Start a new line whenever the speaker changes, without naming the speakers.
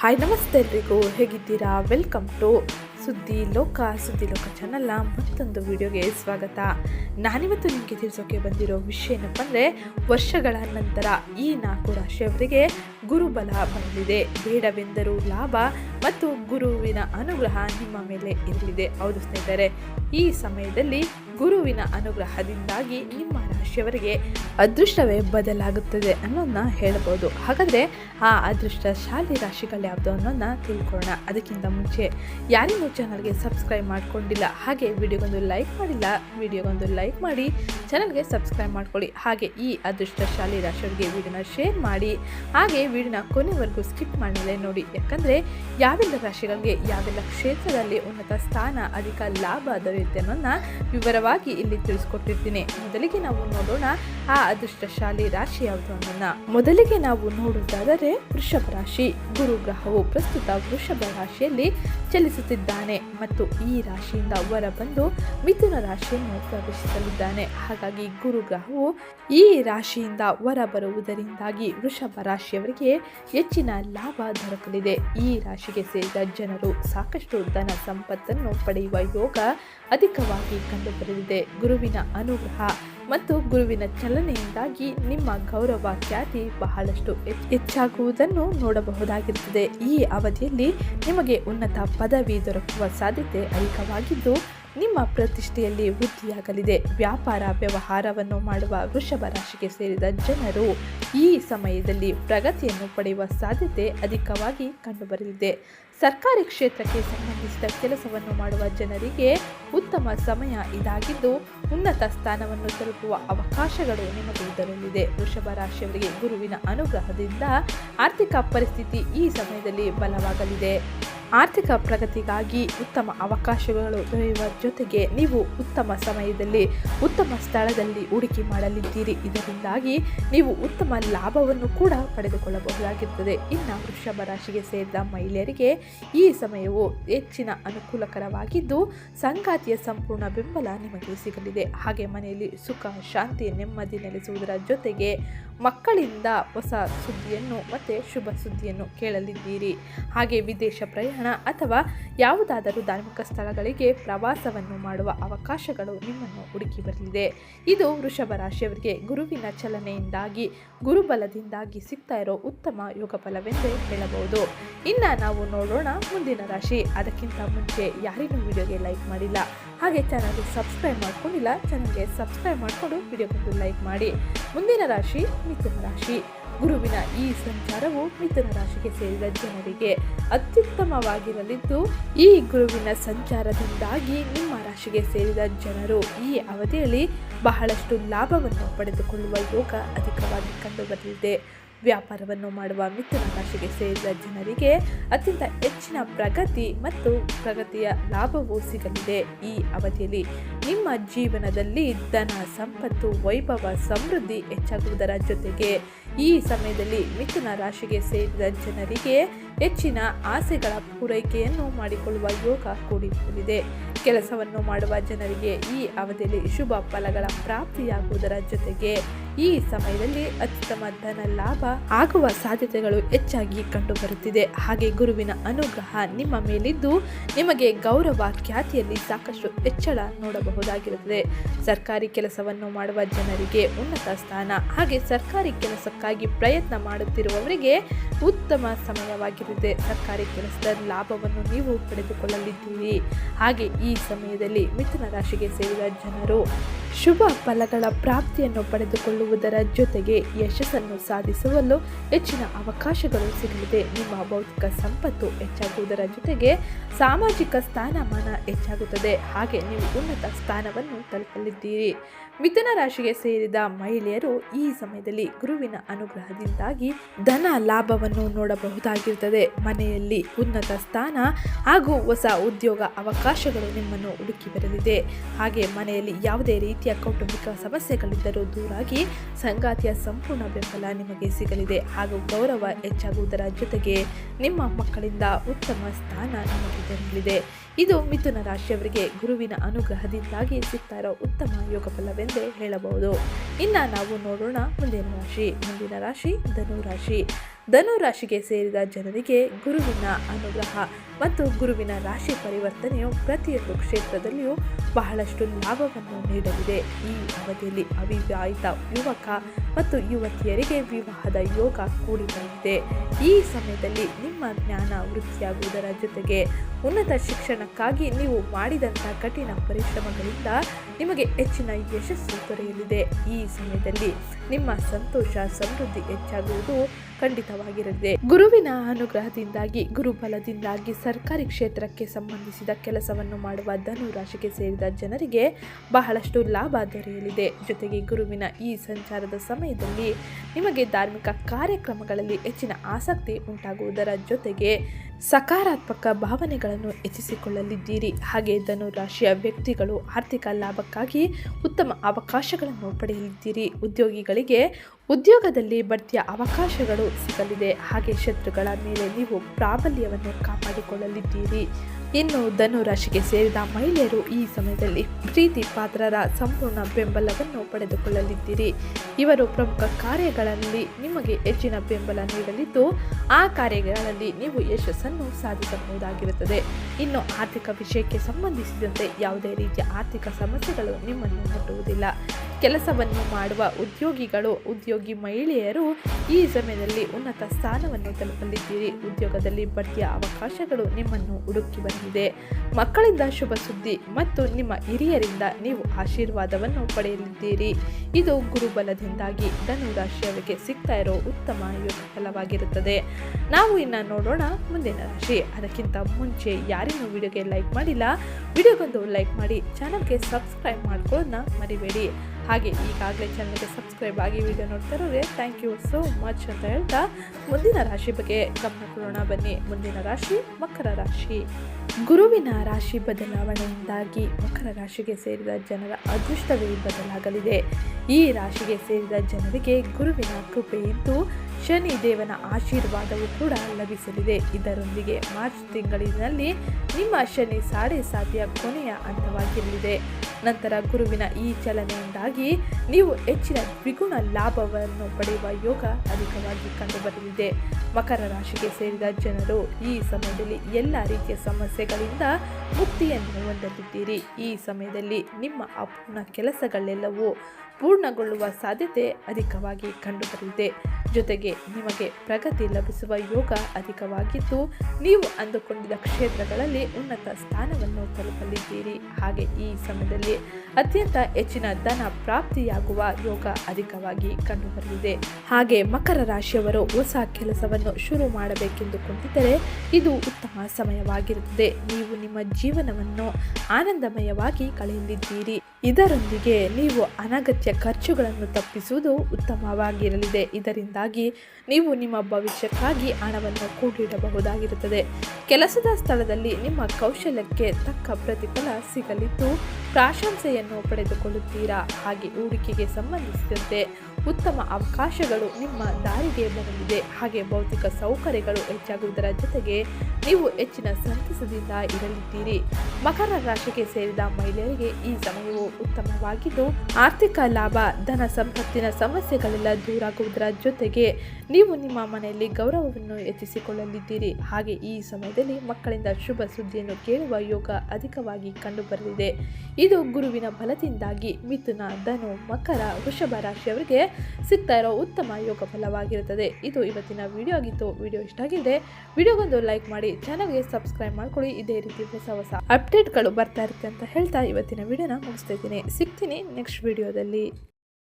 Hi ನಮಸ್ತೆ ಎಲ್ರಿಗೂ. ಹೇಗಿದ್ದೀರಾ? ವೆಲ್ಕಮ್ ಟು ಸುದ್ದಿ ಲೋಕ ಸುದ್ದಿ ಲೋಕ ಚಾನಲ್ನ ಮತ್ತೊಂದು ವಿಡಿಯೋಗೆ ಸ್ವಾಗತ. ನಾನಿವತ್ತು ನಿಮಗೆ ತಿಳಿಸೋಕೆ ಬಂದಿರೋ ವಿಷಯ ಏನಪ್ಪ ಅಂದರೆ ವರ್ಷಗಳ ನಂತರ ಈ ನಾಲ್ಕು ರಾಶಿಯವರಿಗೆ ಗುರುಬಲ ಬಂದಿದೆ. ಬೇಡವೆಂದರೂ ಲಾಭ ಮತ್ತು ಗುರುವಿನ ಅನುಗ್ರಹ ನಿಮ್ಮ ಮೇಲೆ ಇರಲಿದೆ. ಹೌದು ಸ್ನೇಹಿತರೆ, ಈ ಸಮಯದಲ್ಲಿ ಗುರುವಿನ ಅನುಗ್ರಹದಿಂದಾಗಿ ನಿಮ್ಮ ರಾಶಿಯವರಿಗೆ ಅದೃಷ್ಟವೇ ಬದಲಾಗುತ್ತದೆ ಅನ್ನೋದನ್ನ ಹೇಳ್ಬೋದು. ಹಾಗಾದರೆ ಆ ಅದೃಷ್ಟ ಅದೃಷ್ಟಶಾಲಿ ರಾಶಿಗಳು ಯಾವುದು ಅನ್ನೋದನ್ನ ತಿಳ್ಕೊಳ್ಳೋಣ. ಅದಕ್ಕಿಂತ ಮುಂಚೆ ಯಾರಿಗೂ ಚಾನಲ್ಗೆ ಸಬ್ಸ್ಕ್ರೈಬ್ ಮಾಡ್ಕೊಂಡಿಲ್ಲ, ಹಾಗೆ ವಿಡಿಯೋಗೊಂದು ಲೈಕ್ ಮಾಡಿಲ್ಲ, ವಿಡಿಯೋಗೊಂದು ಲೈಕ್ ಮಾಡಿ ಚಾನಲ್ಗೆ ಸಬ್ಸ್ಕ್ರೈಬ್ ಮಾಡ್ಕೊಳ್ಳಿ. ಹಾಗೆ ಈ ಅದೃಷ್ಟ ಅದೃಷ್ಟಶಾಲಿ ರಾಶಿಯವರಿಗೆ ವಿಡಿಯೋನ ಶೇರ್ ಮಾಡಿ, ಹಾಗೆ ವಿಡಿಯೋನ ಕೊನೆವರೆಗೂ ಸ್ಕಿಪ್ ಮಾಡಲೇ ನೋಡಿ. ಯಾಕಂದರೆ ಯಾವೆಲ್ಲ ರಾಶಿಗಳಿಗೆ, ಯಾವೆಲ್ಲ ಕ್ಷೇತ್ರದಲ್ಲಿ ಉನ್ನತ ಸ್ಥಾನ, ಅಧಿಕ ಲಾಭ ದೊರೆಯುತ್ತೆ ಅನ್ನೋದನ್ನ ವಿವರವಾಗಿ ಇಲ್ಲಿ ತಿಳಿಸ್ಕೊಟ್ಟಿರ್ತೀನಿ. ಮೊದಲಿಗೆ ನಾವು ನೋಡೋಣ ಆ ಅದೃಷ್ಟಶಾಲಿ ರಾಶಿ ಯಾವುದು ಅನ್ನೋದನ್ನ. ಮೊದಲಿಗೆ ನಾವು ನೋಡುವುದಾದರೆ ವೃಷಭ ರಾಶಿ. ಗುರು ಗ್ರಹವು ಪ್ರಸ್ತುತ ವೃಷಭ ರಾಶಿಯಲ್ಲಿ ಚಲಿಸುತ್ತಿದ್ದಾನೆ ಮತ್ತು ಈ ರಾಶಿಯಿಂದ ಹೊರಬಂದು ಮಿಥುನ ರಾಶಿಯನ್ನು ಪ್ರವೇಶಿಸಲಿದ್ದಾನೆ. ಹಾಗಾಗಿ ಗುರು ಗ್ರಹವು ಈ ರಾಶಿಯಿಂದ ಹೊರಬರುವುದರಿಂದಾಗಿ ವೃಷಭ ರಾಶಿಯವರಿಗೆ ಹೆಚ್ಚಿನ ಲಾಭ ದೊರಕಲಿದೆ. ಈ ರಾಶಿಗೆ ಸೇರಿದ ಜನರು ಸಾಕಷ್ಟು ಧನ ಸಂಪತ್ತನ್ನು ಪಡೆಯುವ ಯೋಗ ಅಧಿಕವಾಗಿ ಕಂಡುಬರಲಿದೆ ಗುರುವಿನ ಅನುಗ್ರಹ ಮತ್ತು ಗುರುವಿನ ಚಲನೆಯಿಂದಾಗಿ ನಿಮ್ಮ ಗೌರವ ಖ್ಯಾತಿ ಬಹಳಷ್ಟು ಹೆಚ್ಚ್- ಹೆಚ್ಚಾಗುವುದನ್ನು ನೋಡಬಹುದಾಗಿರುತ್ತದೆ. ಈ ಅವಧಿಯಲ್ಲಿ ನಿಮಗೆ ಉನ್ನತ ಪದವಿ ದೊರಕುವ ಸಾಧ್ಯತೆ ಅಧಿಕವಾಗಿದ್ದು ನಿಮ್ಮ ಪ್ರತಿಷ್ಠೆಯಲ್ಲಿ ವೃದ್ಧಿಯಾಗಲಿದೆ. ವ್ಯಾಪಾರ ವ್ಯವಹಾರವನ್ನು ಮಾಡುವ ವೃಷಭ ರಾಶಿಗೆ ಸೇರಿದ ಜನರು ಈ ಸಮಯದಲ್ಲಿ ಪ್ರಗತಿಯನ್ನು ಪಡೆಯುವ ಸಾಧ್ಯತೆ ಅಧಿಕವಾಗಿ ಕಂಡುಬರಲಿದೆ. ಸರ್ಕಾರಿ ಕ್ಷೇತ್ರಕ್ಕೆ ಸಂಬಂಧಿಸಿದ ಕೆಲಸವನ್ನು ಮಾಡುವ ಜನರಿಗೆ ಉತ್ತಮ ಸಮಯ ಇದಾಗಿದ್ದು, ಉನ್ನತ ಸ್ಥಾನವನ್ನು ತಲುಪುವ ಅವಕಾಶಗಳು ನಿಮಗೆ ದೊರೆಯಲಿದೆ. ವೃಷಭ ರಾಶಿಯವರಿಗೆ ಗುರುವಿನ ಅನುಗ್ರಹದಿಂದ ಆರ್ಥಿಕ ಪರಿಸ್ಥಿತಿ ಈ ಸಮಯದಲ್ಲಿ ಬಲವಾಗಲಿದೆ. ಆರ್ಥಿಕ ಪ್ರಗತಿಗಾಗಿ ಉತ್ತಮ ಅವಕಾಶಗಳು ದೊರೆಯುವ ಜೊತೆಗೆ ನೀವು ಉತ್ತಮ ಸಮಯದಲ್ಲಿ, ಉತ್ತಮ ಸ್ಥಳದಲ್ಲಿ ಹೂಡಿಕೆ ಮಾಡಲಿದ್ದೀರಿ. ಇದರಿಂದಾಗಿ ನೀವು ಉತ್ತಮ ಲಾಭವನ್ನು ಕೂಡ ಪಡೆದುಕೊಳ್ಳಬಹುದಾಗಿರುತ್ತದೆ. ಇನ್ನು ವೃಷಭ ರಾಶಿಗೆ ಸೇರಿದ ಮಹಿಳೆಯರಿಗೆ ಈ ಸಮಯವು ಹೆಚ್ಚಿನ ಅನುಕೂಲಕರವಾಗಿದ್ದು, ಸಂಗಾತಿಯ ಸಂಪೂರ್ಣ ಬೆಂಬಲ ನಿಮಗೆ ಸಿಗಲಿದೆ. ಹಾಗೆ ಮನೆಯಲ್ಲಿ ಸುಖ, ಶಾಂತಿ, ನೆಮ್ಮದಿ ನೆಲೆಸುವುದರ ಜೊತೆಗೆ ಮಕ್ಕಳಿಂದ ಹೊಸ ಸುದ್ದಿಯನ್ನು ಮತ್ತು ಶುಭ ಸುದ್ದಿಯನ್ನು ಕೇಳಲಿದ್ದೀರಿ. ಹಾಗೆ ವಿದೇಶ ಪ್ರಯಾಣ ಅಥವಾ ಯಾವುದಾದರೂ ಧಾರ್ಮಿಕ ಸ್ಥಳಗಳಿಗೆ ಪ್ರವಾಸವನ್ನು ಮಾಡುವ ಅವಕಾಶಗಳು ನಿಮ್ಮನ್ನು ಹುಡುಕಿ ಬರಲಿದೆ. ಇದು ವೃಷಭ ರಾಶಿಯವರಿಗೆ ಗುರುವಿನ ಚಲನೆಯಿಂದಾಗಿ, ಗುರುಬಲದಿಂದಾಗಿ ಸಿಗ್ತಾ ಇರೋ ಉತ್ತಮ ಯೋಗ ಫಲವೆಂದೇ ಹೇಳಬಹುದು. ಇನ್ನು ನಾವು ನೋಡೋಣ ಮುಂದಿನ ರಾಶಿ. ಅದಕ್ಕಿಂತ ಮುಂಚೆ ಯಾರಿಗೂ ವಿಡಿಯೋಗೆ ಲೈಕ್ ಮಾಡಿಲ್ಲ. ಹಾಗೆ ಚಾನಲ್ಗೆ ಸಬ್ಸ್ಕ್ರೈಬ್ ಮಾಡ್ಕೊಂಡಿಲ್ಲ ಚಾನಲ್ಗೆ ಸಬ್ಸ್ಕ್ರೈಬ್ ಮಾಡಿಕೊಂಡು ವಿಡಿಯೋಗೊಂದು ಲೈಕ್ ಮಾಡಿ. ಮುಂದಿನ ರಾಶಿ ಮಿಥುನ ರಾಶಿ. ಗುರುವಿನ ಈ ಸಂಚಾರವು ಮಿಥುನ ರಾಶಿಗೆ ಸೇರಿದ ಜನರಿಗೆ ಅತ್ಯುತ್ತಮವಾಗಿರಲಿದ್ದು, ಈ ಗುರುವಿನ ಸಂಚಾರದಿಂದಾಗಿ ನಿಮ್ಮ ರಾಶಿಗೆ ಸೇರಿದ ಜನರು ಈ ಅವಧಿಯಲ್ಲಿ ಬಹಳಷ್ಟು ಲಾಭವನ್ನು ಪಡೆದುಕೊಳ್ಳುವ ಯೋಗ ಅಧಿಕವಾಗಿ ಕಂಡುಬರಲಿದೆ ವ್ಯಾಪಾರವನ್ನು ಮಾಡುವ ಮಿಥುನ ರಾಶಿಗೆ ಸೇರಿದ ಜನರಿಗೆ ಅತ್ಯಂತ ಹೆಚ್ಚಿನ ಪ್ರಗತಿ ಮತ್ತು ಪ್ರಗತಿಯ ಲಾಭವೂ ಸಿಗಲಿದೆ. ಈ ಅವಧಿಯಲ್ಲಿ ನಿಮ್ಮ ಜೀವನದಲ್ಲಿ ಧನ ಸಂಪತ್ತು, ವೈಭವ, ಸಮೃದ್ಧಿ ಹೆಚ್ಚಾಗುವುದರ ಜೊತೆಗೆ ಈ ಸಮಯದಲ್ಲಿ ಮಿಥುನ ರಾಶಿಗೆ ಸೇರಿದ ಜನರಿಗೆ ಹೆಚ್ಚಿನ ಆಸೆಗಳ ಪೂರೈಕೆಯನ್ನು ಮಾಡಿಕೊಳ್ಳುವ ಯೋಗ ಕೂಡಿಕೊಂಡಿದೆ. ಕೆಲಸವನ್ನು ಮಾಡುವ ಜನರಿಗೆ ಈ ಅವಧಿಯಲ್ಲಿ ಶುಭ ಫಲಗಳ ಪ್ರಾಪ್ತಿಯಾಗುವುದರ ಜೊತೆಗೆ ಈ ಸಮಯದಲ್ಲಿ ಅತ್ಯುತ್ತಮ ಧನ ಲಾಭ ಆಗುವ ಸಾಧ್ಯತೆಗಳು ಹೆಚ್ಚಾಗಿ ಕಂಡುಬರುತ್ತಿದೆ. ಹಾಗೆ ಗುರುವಿನ ಅನುಗ್ರಹ ನಿಮ್ಮ ಮೇಲಿದ್ದು ನಿಮಗೆ ಗೌರವ ಖ್ಯಾತಿಯಲ್ಲಿ ಸಾಕಷ್ಟು ಹೆಚ್ಚಳ ನೋಡಬಹುದಾಗಿರುತ್ತದೆ. ಸರ್ಕಾರಿ ಕೆಲಸವನ್ನು ಮಾಡುವ ಜನರಿಗೆ ಉನ್ನತ ಸ್ಥಾನ, ಹಾಗೆ ಸರ್ಕಾರಿ ಕೆಲಸಕ್ಕಾಗಿ ಪ್ರಯತ್ನ ಮಾಡುತ್ತಿರುವವರಿಗೆ ಉತ್ತಮ ಸಮಯವಾಗಿರುತ್ತೆ ಸರ್ಕಾರಿ ಕೆಲಸದ ಲಾಭವನ್ನು ನೀವು ಪಡೆದುಕೊಳ್ಳಲಿದ್ದೀರಿ. ಹಾಗೆ ಈ ಸಮಯದಲ್ಲಿ ಮಿಥುನ ರಾಶಿಗೆ ಸೇರಿದ ಜನರು ಶುಭ ಫಲಗಳ ಪ್ರಾಪ್ತಿಯನ್ನು ಪಡೆದುಕೊಳ್ಳುವುದರ ಜೊತೆಗೆ ಯಶಸ್ಸನ್ನು ಸಾಧಿಸುವಲ್ಲೂ ಹೆಚ್ಚಿನ ಅವಕಾಶಗಳು ಸಿಗಲಿದೆ. ನಿಮ್ಮ ಭೌತಿಕ ಸಂಪತ್ತು ಹೆಚ್ಚಾಗುವುದರ ಜೊತೆಗೆ ಸಾಮಾಜಿಕ ಸ್ಥಾನಮಾನ ಹೆಚ್ಚಾಗುತ್ತದೆ. ಹಾಗೆ ನೀವು ಉನ್ನತ ಸ್ಥಾನವನ್ನು ತಲುಪಲಿದ್ದೀರಿ. ಮಿಥುನ ರಾಶಿಗೆ ಸೇರಿದ ಮಹಿಳೆಯರು ಈ ಸಮಯದಲ್ಲಿ ಗುರುವಿನ ಅನುಗ್ರಹದಿಂದಾಗಿ ಧನ ಲಾಭವನ್ನು ನೋಡಬಹುದಾಗಿರುತ್ತದೆ. ಮನೆಯಲ್ಲಿ ಉನ್ನತ ಸ್ಥಾನ ಹಾಗೂ ಹೊಸ ಉದ್ಯೋಗ ಅವಕಾಶಗಳು ನಿಮ್ಮನ್ನು ಹುಡುಕಿ ಬರಲಿದೆ. ಹಾಗೆ ಮನೆಯಲ್ಲಿ ಯಾವುದೇ ರೀತಿಯ ಕೌಟುಂಬಿಕ ಸಮಸ್ಯೆಗಳಿದ್ದರೂ ದೂರಾಗಿ ಸಂಗಾತಿಯ ಸಂಪೂರ್ಣ ಬೆಂಬಲ ನಿಮಗೆ ಸಿಗಲಿದೆ. ಹಾಗೂ ಗೌರವ ಹೆಚ್ಚಾಗುವುದರ ಜೊತೆಗೆ ನಿಮ್ಮ ಮಕ್ಕಳಿಂದ ಉತ್ತಮ ಸ್ಥಾನ ನಿಮಗೆ ದೊರಕಲಿದೆ ಇದು ಮಿಥುನ ರಾಶಿಯವರಿಗೆ ಗುರುವಿನ ಅನುಗ್ರಹದಿಂದಾಗಿ ಸಿಗ್ತಾ ಇರೋ ಉತ್ತಮ ಯೋಗ ಫಲವೆಂದೇ ಹೇಳಬಹುದು. ಇನ್ನು ನಾವು ನೋಡೋಣ ಮುಂದಿನ ರಾಶಿ. ಮುಂದಿನ ರಾಶಿ ಧನುರಾಶಿ. ಧನುರಾಶಿಗೆ ಧನು ರಾಶಿಗೆ ಸೇರಿದ ಜನರಿಗೆ ಗುರುವಿನ ಅನುಗ್ರಹ ಮತ್ತು ಗುರುವಿನ ರಾಶಿ ಪರಿವರ್ತನೆಯು ಪ್ರತಿಯೊಂದು ಕ್ಷೇತ್ರದಲ್ಲಿಯೂ ಬಹಳಷ್ಟು ಲಾಭವನ್ನು ನೀಡಲಿದೆ. ಈ ಅವಧಿಯಲ್ಲಿ ಅವಿವಾಹಿತ ಯುವಕ ಮತ್ತು ಯುವತಿಯರಿಗೆ ವಿವಾಹದ ಯೋಗ ಕೂಡಿ ಬಂದಿದೆ ಈ ಸಮಯದಲ್ಲಿ ನಿಮ್ಮ ಜ್ಞಾನ ವೃದ್ಧಿಯಾಗುವುದರ ಜೊತೆಗೆ ಉನ್ನತ ಶಿಕ್ಷಣಕ್ಕಾಗಿ ನೀವು ಮಾಡಿದಂಥ ಕಠಿಣ ಪರಿಶ್ರಮಗಳಿಂದ ನಿಮಗೆ ಹೆಚ್ಚಿನ ಯಶಸ್ಸು ದೊರೆಯಲಿದೆ. ಈ ಸಮಯದಲ್ಲಿ ನಿಮ್ಮ ಸಂತೋಷ, ಸಮೃದ್ಧಿ ಹೆಚ್ಚಾಗುವುದು ಖಂಡಿತವಾಗಿರಲಿದೆ. ಗುರುವಿನ ಅನುಗ್ರಹದಿಂದಾಗಿ, ಗುರುಬಲದಿಂದಾಗಿ ಸರ್ಕಾರಿ ಕ್ಷೇತ್ರಕ್ಕೆ ಸಂಬಂಧಿಸಿದ ಕೆಲಸವನ್ನು ಮಾಡುವ ಧನು ರಾಶಿಗೆ ಸೇರಿದ ಜನರಿಗೆ ಬಹಳಷ್ಟು ಲಾಭ ದೊರೆಯಲಿದೆ. ಜೊತೆಗೆ ಗುರುವಿನ ಈ ಸಂಚಾರದ ಸಮಯದಲ್ಲಿ ನಿಮಗೆ ಧಾರ್ಮಿಕ ಕಾರ್ಯಕ್ರಮಗಳಲ್ಲಿ ಹೆಚ್ಚಿನ ಆಸಕ್ತಿ ಉಂಟಾಗುವುದರ ಜೊತೆಗೆ ಸಕಾರಾತ್ಮಕ ಭಾವನೆಗಳನ್ನು ಹೆಚ್ಚಿಸಿಕೊಳ್ಳಲಿದ್ದೀರಿ. ಹಾಗೆ ಧನು ರಾಶಿಯ ವ್ಯಕ್ತಿಗಳು ಆರ್ಥಿಕ ಲಾಭಕ್ಕಾಗಿ ಉತ್ತಮ ಅವಕಾಶಗಳನ್ನು ಪಡೆಯಲಿದ್ದೀರಿ. ಉದ್ಯೋಗಿಗಳಿಗೆ ಉದ್ಯೋಗದಲ್ಲಿ ಬಡ್ತಿಯ ಅವಕಾಶಗಳು ಸಿಗಲಿದೆ. ಹಾಗೆ ಶತ್ರುಗಳ ಮೇಲೆ ನೀವು ಪ್ರಾಬಲ್ಯವನ್ನು ಕಾಪಾಡಿಕೊಳ್ಳಲಿದ್ದೀರಿ. ಇನ್ನು ಧನು ರಾಶಿಗೆ ಸೇರಿದ ಮಹಿಳೆಯರು ಈ ಸಮಯದಲ್ಲಿ ಪ್ರೀತಿ ಪಾತ್ರರ ಸಂಪೂರ್ಣ ಬೆಂಬಲವನ್ನು ಪಡೆದುಕೊಳ್ಳಲಿದ್ದೀರಿ. ಇವರು ಪ್ರಮುಖ ಕಾರ್ಯಗಳಲ್ಲಿ ನಿಮಗೆ ಹೆಚ್ಚಿನ ಬೆಂಬಲ ನೀಡಲಿದ್ದು, ಆ ಕಾರ್ಯಗಳಲ್ಲಿ ನೀವು ಯಶಸ್ಸನ್ನು ಸಾಧಿಸಬಹುದಾಗಿರುತ್ತದೆ. ಇನ್ನು ಆರ್ಥಿಕ ವಿಷಯಕ್ಕೆ ಸಂಬಂಧಿಸಿದಂತೆ ಯಾವುದೇ ರೀತಿಯ ಆರ್ಥಿಕ ಸಮಸ್ಯೆಗಳು ನಿಮ್ಮನ್ನು ಮುಟ್ಟುವುದಿಲ್ಲ. ಕೆಲಸವನ್ನು ಮಾಡುವ ಉದ್ಯೋಗಿಗಳು, ಉದ್ಯೋಗಿ ಮಹಿಳೆಯರು ಈ ಸಮಯದಲ್ಲಿ ಉನ್ನತ ಸ್ಥಾನವನ್ನು ತಲುಪಲಿದ್ದೀರಿ. ಉದ್ಯೋಗದಲ್ಲಿ ಬಡ್ತಿಯ ಅವಕಾಶಗಳು ನಿಮ್ಮನ್ನು ಹುಡುಕಿ ಬಂದಿದೆ. ಮಕ್ಕಳಿಂದ ಶುಭ ಸುದ್ದಿ ಮತ್ತು ನಿಮ್ಮ ಹಿರಿಯರಿಂದ ನೀವು ಆಶೀರ್ವಾದವನ್ನು ಪಡೆಯಲಿದ್ದೀರಿ. ಇದು ಗುರುಬಲದಿಂದಾಗಿ ಧನು ರಾಶಿಯವರಿಗೆ ಸಿಗ್ತಾ ಇರೋ ಉತ್ತಮ ಯೋಗ ಫಲವಾಗಿರುತ್ತದೆ ನಾವು ಇನ್ನು ನೋಡೋಣ ಮುಂದಿನ ರಾಶಿ. ಅದಕ್ಕಿಂತ ಮುಂಚೆ ಯಾರಿನೂ ವಿಡಿಯೋಗೆ ಲೈಕ್ ಮಾಡಿಲ್ಲ. ವಿಡಿಯೋಗೊಂದು ಲೈಕ್ ಮಾಡಿ, ಚಾನಲ್ಗೆ ಸಬ್ಸ್ಕ್ರೈಬ್ ಮಾಡ್ಕೊಳ್ಳೋದನ್ನ ಮರಿಬೇಡಿ. ಹಾಗೆ ಈಗಾಗಲೇ ಚಾನಲ್ಗೆ ಸಬ್ಸ್ಕ್ರೈಬ್ ಆಗಿ ವಿಡಿಯೋ ನೋಡ್ತಾ ಇರೋರೆ ಥ್ಯಾಂಕ್ ಯು ಸೋ ಮಚ್ ಅಂತ ಹೇಳ್ತಾ ಮುಂದಿನ ರಾಶಿ ಬಗ್ಗೆ ಗಮನ ಕೊಡೋಣ. ಬನ್ನಿ, ಮುಂದಿನ ರಾಶಿ ಮಕರ ರಾಶಿ. ಗುರುವಿನ ರಾಶಿ ಬದಲಾವಣೆಯಿಂದಾಗಿ ಮಕರ ರಾಶಿಗೆ ಸೇರಿದ ಜನರ ಅದೃಷ್ಟವೇ ಬದಲಾಗಲಿದೆ. ಈ ರಾಶಿಗೆ ಸೇರಿದ ಜನರಿಗೆ ಗುರುವಿನ ಕೃಪೆಯಿದ್ದು ಶನಿ ದೇವನ ಆಶೀರ್ವಾದವೂ ಕೂಡ ಲಭಿಸಲಿದೆ. ಇದರೊಂದಿಗೆ ಮಾರ್ಚ್ ತಿಂಗಳಿನಲ್ಲಿ ನಿಮ್ಮ ಶನಿ ಸಾಡೆ ಸಾತಿಯ ಕೊನೆಯ ಹಂತವಾಗಿರಲಿದೆ. ನಂತರ ಗುರುವಿನ ಈ ಚಲನೆಯಿಂದಾಗಿ ನೀವು ಹೆಚ್ಚಿನ ದ್ವಿಗುಣ ಲಾಭವನ್ನು ಪಡೆಯುವ ಯೋಗ ಅಧಿಕವಾಗಿ ಕಂಡುಬರಲಿದೆ. ಮಕರ ರಾಶಿಗೆ ಸೇರಿದ ಜನರು ಈ ಸಮಯದಲ್ಲಿ ಎಲ್ಲ ರೀತಿಯ ಸಮಸ್ಯೆಗಳಿಂದ ಮುಕ್ತಿಯನ್ನು ಹೊಂದಲಿದ್ದೀರಿ. ಈ ಸಮಯದಲ್ಲಿ ನಿಮ್ಮ ಅಪೂರ್ಣ ಕೆಲಸಗಳೆಲ್ಲವೂ ಪೂರ್ಣಗೊಳ್ಳುವ ಸಾಧ್ಯತೆ ಅಧಿಕವಾಗಿ ಕಂಡುಬರಲಿದೆ. ಜೊತೆಗೆ ನಿಮಗೆ ಪ್ರಗತಿ ಲಭಿಸುವ ಯೋಗ ಅಧಿಕವಾಗಿದ್ದು, ನೀವು ಅಂದುಕೊಂಡಿದ್ದ ಕ್ಷೇತ್ರಗಳಲ್ಲಿ ಉನ್ನತ ಸ್ಥಾನವನ್ನು ತಲುಪಲಿದ್ದೀರಿ. ಹಾಗೆ ಈ ಸಮಯದಲ್ಲಿ ಅತ್ಯಂತ ಹೆಚ್ಚಿನ ಧನ ಪ್ರಾಪ್ತಿಯಾಗುವ ಯೋಗ ಅಧಿಕವಾಗಿ ಕಂಡುಬರಲಿದೆ. ಹಾಗೆ ಮಕರ ರಾಶಿಯವರು ಹೊಸ ಕೆಲಸವನ್ನು ಶುರು ಮಾಡಬೇಕೆಂದುಕೊಂಡಿದ್ದರೆ ಇದು ಉತ್ತಮ ಸಮಯವಾಗಿರುತ್ತದೆ. ನೀವು ನಿಮ್ಮ ಜೀವನವನ್ನು ಆನಂದಮಯವಾಗಿ ಕಳೆಯಲಿದ್ದೀರಿ. ಇದರೊಂದಿಗೆ ನೀವು ಅನಗತ್ಯ ಖರ್ಚುಗಳನ್ನು ತಪ್ಪಿಸುವುದು ಉತ್ತಮವಾಗಿರಲಿದೆ. ಇದರಿಂದಾಗಿ ನೀವು ನಿಮ್ಮ ಭವಿಷ್ಯಕ್ಕಾಗಿ ಹಣವನ್ನು ಕೂಡಿಡಬಹುದಾಗಿರುತ್ತದೆ. ಕೆಲಸದ ಸ್ಥಳದಲ್ಲಿ ನಿಮ್ಮ ಕೌಶಲ್ಯಕ್ಕೆ ತಕ್ಕ ಪ್ರತಿಫಲ ಸಿಗಲಿದ್ದು, ಪ್ರಾಶಂಸೆಯನ್ನು ಪಡೆದುಕೊಳ್ಳುತ್ತೀರಾ? ಹಾಗೆ ಹೂಡಿಕೆಗೆ ಸಂಬಂಧಿಸಿದಂತೆ ಉತ್ತಮ ಅವಕಾಶಗಳು ನಿಮ್ಮ ದಾರಿಗೆ ಬರಲಿದೆ. ಹಾಗೆ ಭೌತಿಕ ಸೌಕರ್ಯಗಳು ಹೆಚ್ಚಾಗುವುದರ ಜೊತೆಗೆ ನೀವು ಹೆಚ್ಚಿನ ಸಂತಸದಿಂದ ಇರಲಿದ್ದೀರಿ. ಮಕರ ರಾಶಿಗೆ ಸೇರಿದ ಮಹಿಳೆಯರಿಗೆ ಈ ಸಮಯವು ಉತ್ತಮವಾಗಿದ್ದು, ಆರ್ಥಿಕ ಲಾಭ, ಧನ ಸಂಪತ್ತಿನ ಸಮಸ್ಯೆಗಳೆಲ್ಲ ದೂರಾಗುವುದರ ಜೊತೆಗೆ ನೀವು ನಿಮ್ಮ ಮನೆಯಲ್ಲಿ ಗೌರವವನ್ನು ಹೆಚ್ಚಿಸಿಕೊಳ್ಳಲಿದ್ದೀರಿ. ಹಾಗೆ ಈ ಸಮಯದಲ್ಲಿ ಮಕ್ಕಳಿಂದ ಶುಭ ಸುದ್ದಿಯನ್ನು ಕೇಳುವ ಯೋಗ ಅಧಿಕವಾಗಿ ಕಂಡುಬರಲಿದೆ. ಇದು ಗುರುವಿನ ಬಲದಿಂದಾಗಿ ಮಿಥುನ, ಧನು, ಮಕರ, ವೃಷಭ ರಾಶಿಯವರಿಗೆ ಸಿಗ್ತಾ ಇರೋ ಉತ್ತಮ ಯೋಗ ಫಲವಾಗಿರುತ್ತದೆ. ಇದು ಇವತ್ತಿನ ವಿಡಿಯೋ ಆಗಿತ್ತು. ವಿಡಿಯೋ ಇಷ್ಟ ಆಗಿದೆ ವಿಡಿಯೋಗೊಂದು ಲೈಕ್ ಮಾಡಿ ಚಾನಲ್ಗೆ ಸಬ್ಸ್ಕ್ರೈಬ್ ಮಾಡ್ಕೊಳ್ಳಿ. ಇದೇ ರೀತಿ ಹೊಸ ಹೊಸ ಅಪ್ಡೇಟ್ಗಳು ಬರ್ತಾ ಇರುತ್ತೆ ಅಂತ ಹೇಳ್ತಾ ಇವತ್ತಿನ ವಿಡಿಯೋನ ಮುಗಿಸ್ತಾ ಇದ್ದೀನಿ. ಸಿಗ್ತೀನಿ ನೆಕ್ಸ್ಟ್ ವಿಡಿಯೋದಲ್ಲಿ